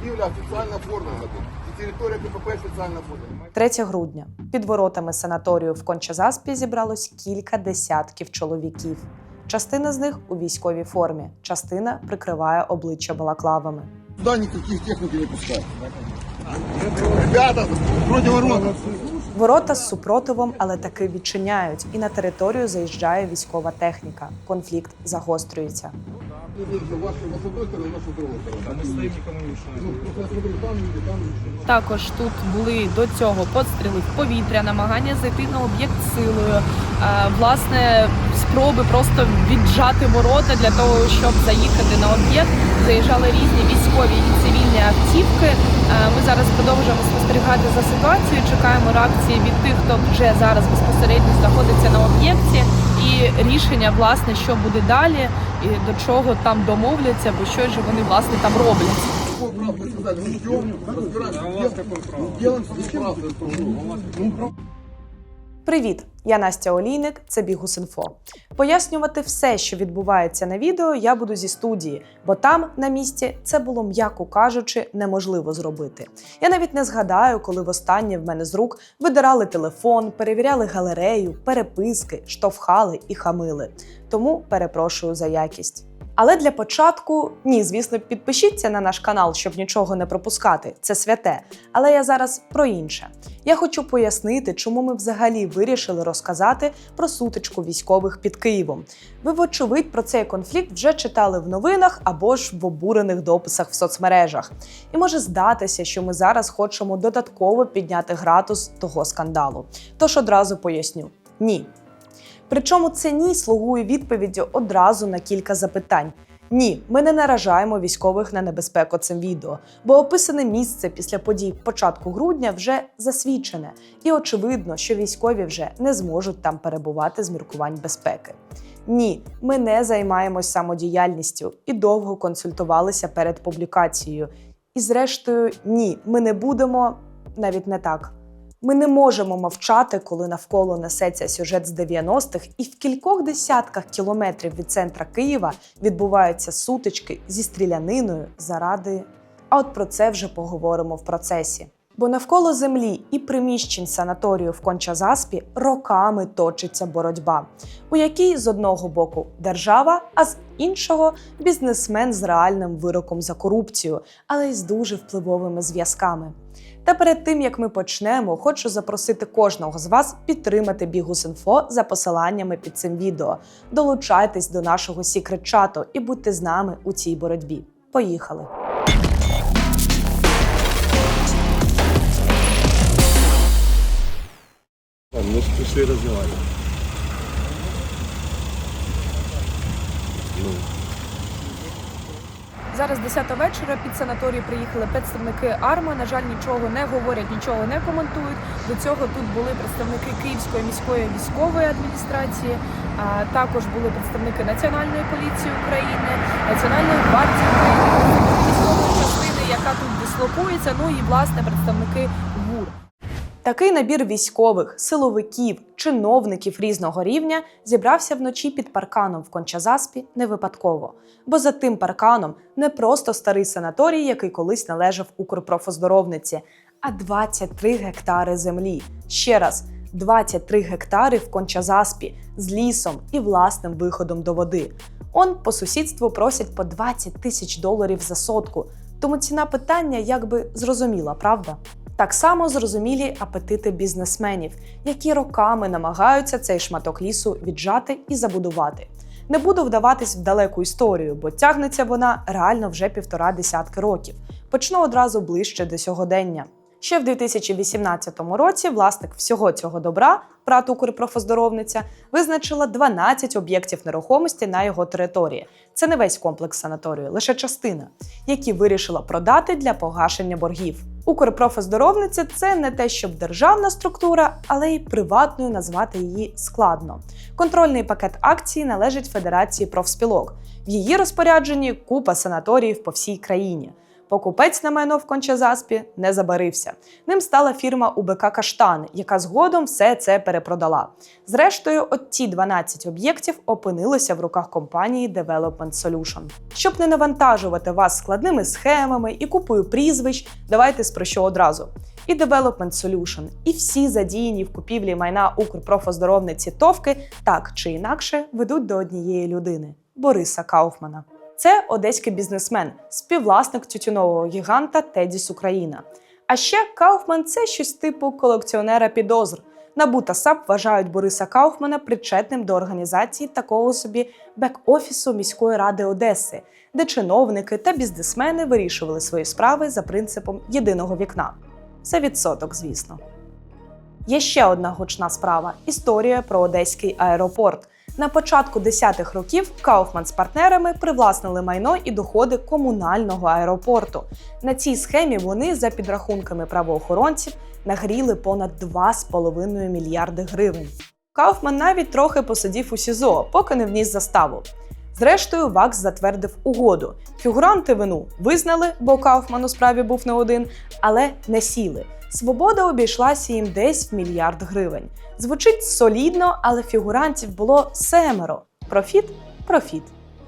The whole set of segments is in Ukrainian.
Будівля офіційно оформлена. І територія КПП офіційно оформлена. 3 грудня під воротами санаторію в Кончазаспі зібралось кілька десятків чоловіків. Частина з них у військовій формі, частина прикриває обличчя балаклавами. Сюди ніяких техніки не пускають. Ребята, вроде ворот. Ворота з супротивом, але таки відчиняють, і на територію заїжджає військова техніка. Конфлікт загострюється. Також тут були до цього постріли в повітря, намагання зайти на об'єкт силою, е, власне, спроби просто віджати ворота для того, щоб заїхати на об'єкт. Заїжджали різні військові і автівки. Е, Ми зараз продовжуємо спостерігати за ситуацією. Чекаємо реакції від тих, хто вже зараз безпосередньо знаходиться на об'єкті, і рішення, власне, що буде далі, і до чого там домовляться, бо що ж вони власне там роблять. Делаем. Ну, право. Привіт! Я Настя Олійник, це Бігус.Інфо. Пояснювати все, що відбувається на відео, я буду зі студії, бо там, на місці, це було, м'яко кажучи, неможливо зробити. Я навіть не згадаю, коли востаннє в мене з рук видирали телефон, перевіряли галерею, переписки, штовхали і хамили. Тому перепрошую за якість. Але для початку, ні, звісно, підпишіться на наш канал, щоб нічого не пропускати. Це святе. Але я зараз про інше. Я хочу пояснити, чому ми взагалі вирішили розказати про сутичку військових під Києвом. Ви, вочевидь, про цей конфлікт вже читали в новинах або ж в обурених дописах в соцмережах. І може здатися, що ми зараз хочемо додатково підняти градус того скандалу. Тож одразу поясню: ні. Причому це ні слугує відповіддю одразу на кілька запитань. Ні, ми не наражаємо військових на небезпеку цим відео, бо описане місце після подій початку грудня вже засвідчене, і очевидно, що військові вже не зможуть там перебувати з міркувань безпеки. Ні, ми не займаємось самодіяльністю і довго консультувалися перед публікацією. І зрештою, ні, ми не будемо навіть не так. Ми не можемо мовчати, коли навколо несеться сюжет з 90-х, і в кількох десятках кілометрів від центра Києва відбуваються сутички зі стріляниною заради. А от про це вже поговоримо в процесі. Бо навколо землі і приміщень санаторію в Кончазаспі роками точиться боротьба, у якій з одного боку держава, а з іншого бізнесмен з реальним вироком за корупцію, але й з дуже впливовими зв'язками. Та перед тим як ми почнемо, хочу запросити кожного з вас підтримати Бігус.Інфо за посиланнями під цим відео. Долучайтесь до нашого секрет-чату і будьте з нами у цій боротьбі. Поїхали! Мы пришли разговаривать. Ну, Зараз 10 вечора під санаторій приїхали представники АРМА. На жаль, нічого не говорять, нічого не коментують. До цього тут були представники Київської міської військової адміністрації, а також були представники Національної поліції України, Національної гвардії України, військової частини, яка тут дислокується. Ну і власне представники ГУР. Такий набір військових, силовиків, чиновників різного рівня зібрався вночі під парканом в Кончазаспі не випадково. Бо за тим парканом не просто старий санаторій, який колись належав Укрпрофоздоровниці, а 23 гектари землі. Ще раз, 23 гектари в Кончазаспі з лісом і власним виходом до води. Он по сусідству просять по 20 тисяч доларів за сотку. Тому ціна питання якби зрозуміла, правда? Так само зрозумілі апетити бізнесменів, які роками намагаються цей шматок лісу віджати і забудувати. Не буду вдаватись в далеку історію, бо тягнеться вона реально вже півтора десятки років. Почну одразу ближче до сьогодення. Ще в 2018 році власник всього цього добра, ПРАТ «Укрпрофоздоровниця», визначила 12 об'єктів нерухомості на його території. Це не весь комплекс санаторію, лише частина, які вирішила продати для погашення боргів. Укрпрофоздоровниця це не те, щоб державна структура, але й приватною назвати її складно. Контрольний пакет акцій належить Федерації профспілок. В її розпорядженні купа санаторіїв по всій країні. Покупець на майно в Кончазаспі не забарився. Ним стала фірма УБК Каштан, яка згодом все це перепродала. Зрештою, от ті 12 об'єктів опинилися в руках компанії Development Solution. Щоб не навантажувати вас складними схемами і купою прізвищ, давайте спрощу одразу. І Development Solution, і всі задіяні в купівлі майна Укрпрофоздоровниці Товки так чи інакше ведуть до однієї людини Бориса Кауфмана. Це одеський бізнесмен, співвласник тютюнового гіганта Тедіс Україна. А ще Кауфман це щось типу колекціонера підозр. НАБУ та САП вважають Бориса Кауфмана причетним до організації такого собі бек-офісу міської ради Одеси, де чиновники та бізнесмени вирішували свої справи за принципом єдиного вікна. Це відсоток, звісно. Є ще одна гучна справа історія про одеський аеропорт. На початку 10-х років Кауфман з партнерами привласнили майно і доходи комунального аеропорту. На цій схемі вони, за підрахунками правоохоронців, нагріли понад 2,5 мільярди гривень. Кауфман навіть трохи посидів у СІЗО, поки не вніс заставу. Зрештою, ВАКС затвердив угоду. Фігуранти вину визнали, бо Кауфман у справі був не один, але не сіли. Свобода обійшлася їм десь в мільярд гривень. Звучить солідно, але фігурантів було семеро. Профіт профіт.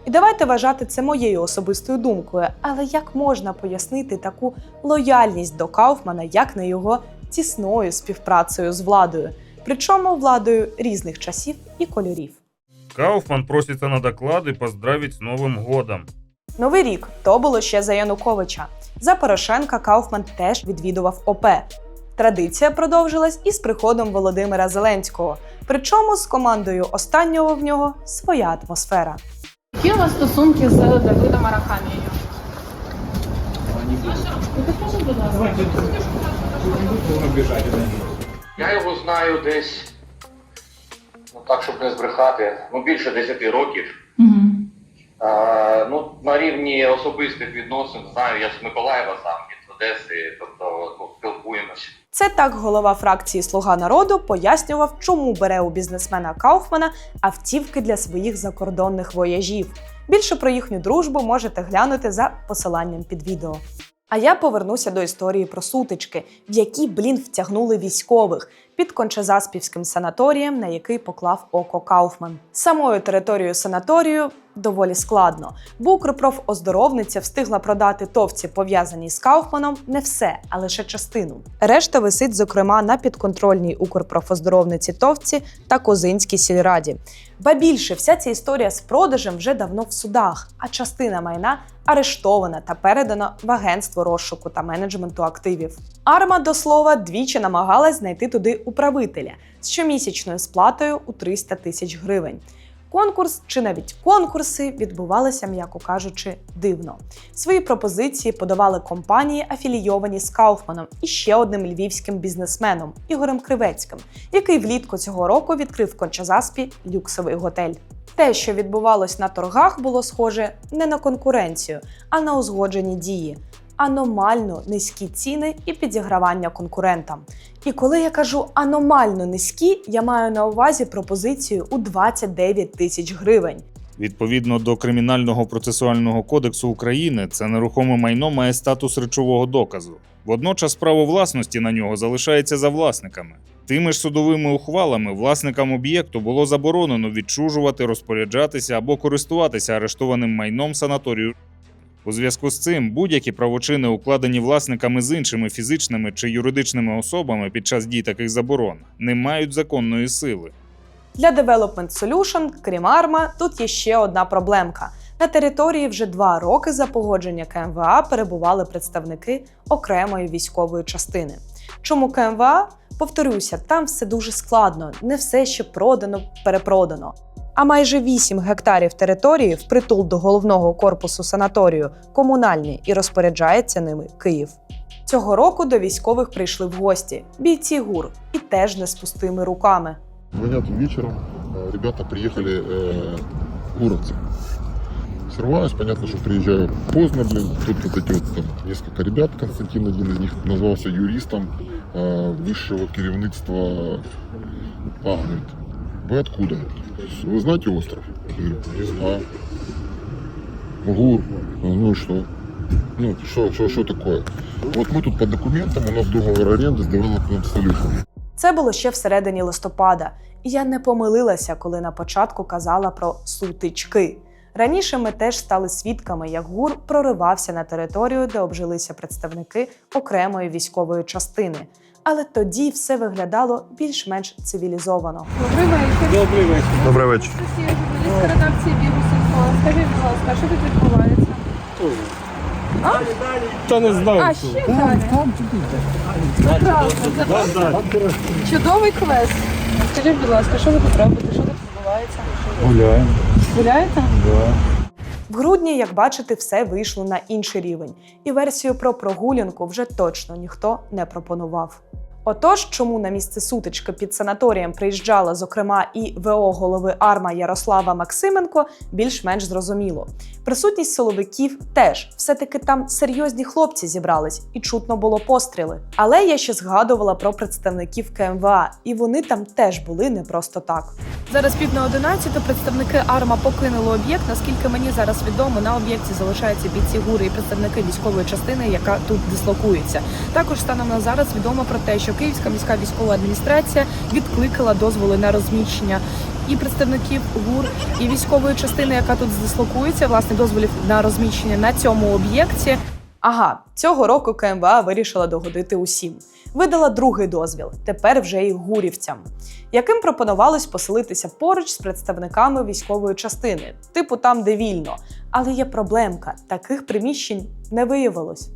І давайте вважати це моєю особистою думкою. Але як можна пояснити таку лояльність до Кауфмана, як не його тісною співпрацею з владою, причому владою різних часів і кольорів. Кауфман просится на доклад и поздравить с Новым годом. Новий рік то було ще за Януковича. За Порошенка Кауфман теж відвідував ОП. Традиція продовжилась і з приходом Володимира Зеленського. Причому з командою останнього в нього своя атмосфера. Які у вас стосунки з Давидом Арахамією? Підкажіть, будь ласка. Я його знаю десь, так, щоб не збрехати, ну більше 10 років. А, ну, на рівні особистих відносин знаю, я з Миколаєва сам від Одеси, тобто ну, спілкуємося. Це так голова фракції Слуга народу пояснював, чому бере у бізнесмена Кауфмана автівки для своїх закордонних вояжів. Більше про їхню дружбу можете глянути за посиланням під відео. А я повернуся до історії про сутички, в які, блін, втягнули військових під Кончезаспівським санаторієм, на який поклав око Кауфман. Самою територією санаторію доволі складно, бо Укрпрофоздоровниця встигла продати товці, пов'язані з Кауфманом, не все, а лише частину. Решта висить, зокрема, на підконтрольній Укрпрофоздоровниці товці та Козинській сільраді. Ба більше, вся ця історія з продажем вже давно в судах, а частина майна арештована та передана в агентство розшуку та менеджменту активів. Арма до слова двічі намагалась знайти туди управителя з щомісячною сплатою у 300 тисяч гривень. Конкурс чи навіть конкурси відбувалися, м'яко кажучи, дивно. Свої пропозиції подавали компанії, афілійовані з Кауфманом і ще одним львівським бізнесменом Ігорем Кривецьким, який влітку цього року відкрив в Кончазаспі люксовий готель. Те, що відбувалось на торгах, було схоже не на конкуренцію, а на узгоджені дії. Аномально низькі ціни і підігравання конкурентам. І коли я кажу аномально низькі, я маю на увазі пропозицію у 29 тисяч гривень. Відповідно до Кримінального процесуального кодексу України, це нерухоме майно має статус речового доказу. Водночас право власності на нього залишається за власниками. Тими ж судовими ухвалами власникам об'єкту було заборонено відчужувати, розпоряджатися або користуватися арештованим майном санаторію. У зв'язку з цим будь-які правочини, укладені власниками з іншими фізичними чи юридичними особами під час дій таких заборон, не мають законної сили. Для Development Solution, крім Арма, тут є ще одна проблемка. На території вже два роки за погодження КМВА перебували представники окремої військової частини. Чому КМВА? Повторюся, там все дуже складно, не все ще продано, перепродано А майже 8 гектарів території впритул до головного корпусу санаторію комунальні і розпоряджається ними Київ. Цього року до військових прийшли в гості бійці ГУР і теж не з пустими руками. Звонят вечером, э, ребята приехали э, гуровцы. Срываюсь, понятно, что приезжаю поздно, блин. Тут вот эти вот там несколько ребят, Константин один из них назвался юристом э, высшего керівництва. А, говорит, вы откуда? Вы знаете остров? Я говорю, не знаю. ГУР. Ну и что? Ну, что, что, что такое? Вот мы тут по документам, у нас договор аренды с Development Solution. Це було ще всередині листопада, і я не помилилася, коли на початку казала про сутички. Раніше ми теж стали свідками, як ГУР проривався на територію, де обжилися представники окремої військової частини. Але тоді все виглядало більш-менш цивілізовано. Добрий вечір. Добрий вечір. Добрий вечір. Журналістка редакції Бігусинфо. Скажіть, будь ласка, що тут відбувається? Та не знаю. А, ще далі? Прекрасно, це просто чудовий квест. Скажіть, будь ласка, що ви тут робите? Що тут відбувається? Гуляємо. Гуляєте? В грудні, як бачите, все вийшло на інший рівень, і версію про прогулянку вже точно ніхто не пропонував. Отож, чому на місце сутички під санаторієм приїжджала, зокрема, і ВО голови Арма Ярослава Максименко, більш-менш зрозуміло. Присутність силовиків теж все-таки там серйозні хлопці зібрались, і чутно було постріли. Але я ще згадувала про представників КМВА, і вони там теж були не просто так. Зараз пів на 11 представники АРМА покинули об'єкт. Наскільки мені зараз відомо, на об'єкті залишаються бійці ГУРи і представники військової частини, яка тут дислокується. Також станом на зараз відомо про те, що Київська міська військова адміністрація відкликала дозволи на розміщення і представників ГУР, і військової частини, яка тут дислокується, власне, дозволів на розміщення на цьому об'єкті. Ага, цього року КМВА вирішила догодити усім. Видала другий дозвіл, тепер вже і гурівцям, яким пропонувалось поселитися поруч з представниками військової частини, типу там, де вільно. Але є проблемка: таких приміщень не виявилось.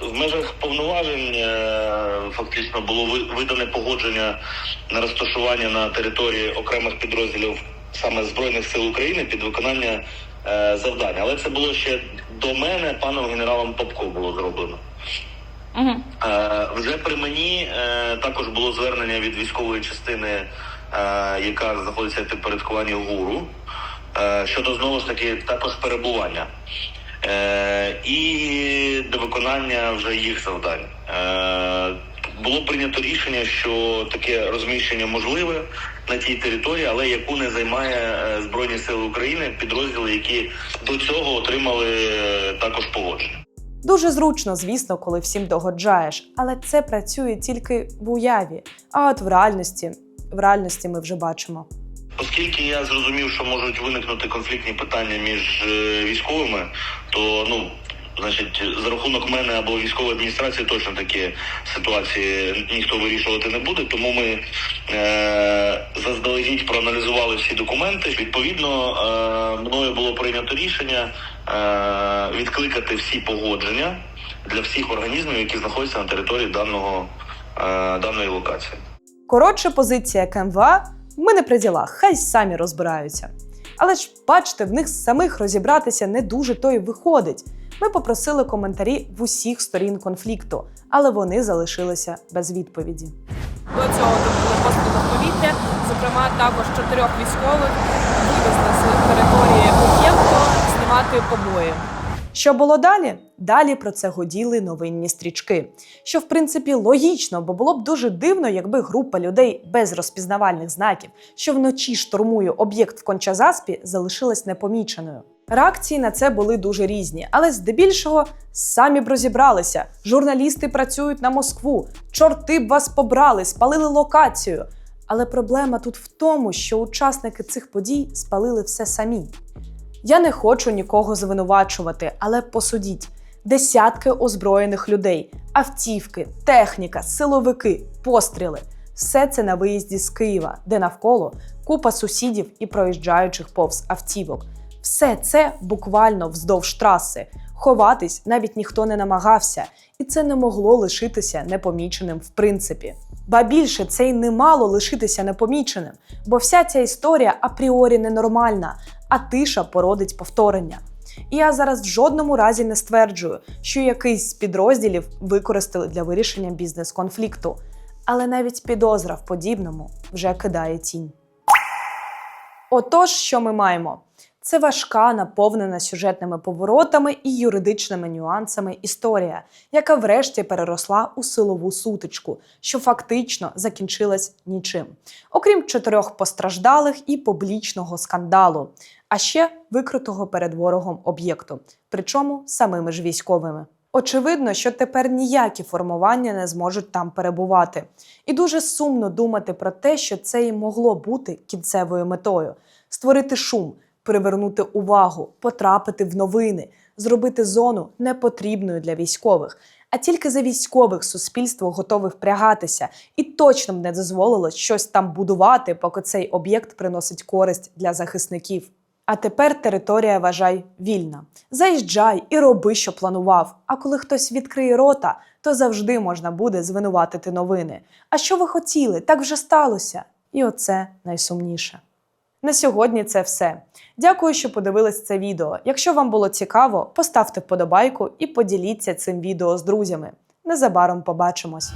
В межах повноважень е, фактично було видане погодження на розташування на території окремих підрозділів саме Збройних сил України під виконання е, завдань. Але це було ще до мене паном генералом Попко було зроблено. Е, Вже при мені також було звернення від військової частини, яка знаходиться в підпорядкуванні ГУРу, щодо знову ж таки також перебування. Е, і до виконання вже їх завдань. Е, було прийнято рішення, що таке розміщення можливе на тій території, але яку не займає е, Збройні Сили України, підрозділи, які до цього отримали також погодження. Дуже зручно, звісно, коли всім догоджаєш, але це працює тільки в уяві. А от в реальності, в реальності ми вже бачимо. Оскільки я зрозумів, що можуть виникнути конфліктні питання між е, військовими, то ну. Значить, за рахунок мене або військової адміністрації точно такі ситуації ніхто вирішувати не буде. Тому ми е, заздалегідь проаналізували всі документи. Відповідно, е, мною було прийнято рішення е, відкликати всі погодження для всіх організмів, які знаходяться на території даного е, даної локації. Коротше, позиція КМВА ми не при ділах, хай самі розбираються. Але ж бачите, в них самих розібратися не дуже то й виходить. Ми попросили коментарі в усіх сторін конфлікту, але вони залишилися без відповіді. До цього були постріли повітря. Зокрема, також чотирьох військових вивезли з території об'єкту знімати побої. Що було далі? Далі про це годіли новинні стрічки. Що в принципі логічно, бо було б дуже дивно, якби група людей без розпізнавальних знаків, що вночі штурмує об'єкт в Кончазаспі, залишилась непоміченою. Реакції на це були дуже різні, але здебільшого самі б розібралися. Журналісти працюють на Москву, чорти б вас побрали, спалили локацію. Але проблема тут в тому, що учасники цих подій спалили все самі. Я не хочу нікого звинувачувати, але посудіть: десятки озброєних людей, автівки, техніка, силовики, постріли все це на виїзді з Києва, де навколо купа сусідів і проїжджаючих повз автівок. Все це буквально вздовж траси. Ховатись навіть ніхто не намагався, і це не могло лишитися непоміченим в принципі. Ба більше це й не мало лишитися непоміченим, бо вся ця історія апріорі ненормальна, а тиша породить повторення. І я зараз в жодному разі не стверджую, що якийсь з підрозділів використали для вирішення бізнес-конфлікту. Але навіть підозра в подібному вже кидає тінь. Отож, що ми маємо? Це важка, наповнена сюжетними поворотами і юридичними нюансами історія, яка врешті переросла у силову сутичку, що фактично закінчилась нічим, окрім чотирьох постраждалих і публічного скандалу, а ще викритого перед ворогом об'єкту, причому самими ж військовими. Очевидно, що тепер ніякі формування не зможуть там перебувати. І дуже сумно думати про те, що це і могло бути кінцевою метою створити шум, привернути увагу, потрапити в новини, зробити зону непотрібною для військових. А тільки за військових суспільство готове впрягатися і точно б не дозволило щось там будувати, поки цей об'єкт приносить користь для захисників. А тепер територія вважай вільна. Заїжджай і роби, що планував. А коли хтось відкриє рота, то завжди можна буде звинуватити новини. А що ви хотіли? Так вже сталося. І оце найсумніше. На сьогодні це все. Дякую, що подивились це відео. Якщо вам було цікаво, поставте вподобайку і поділіться цим відео з друзями. Незабаром побачимось.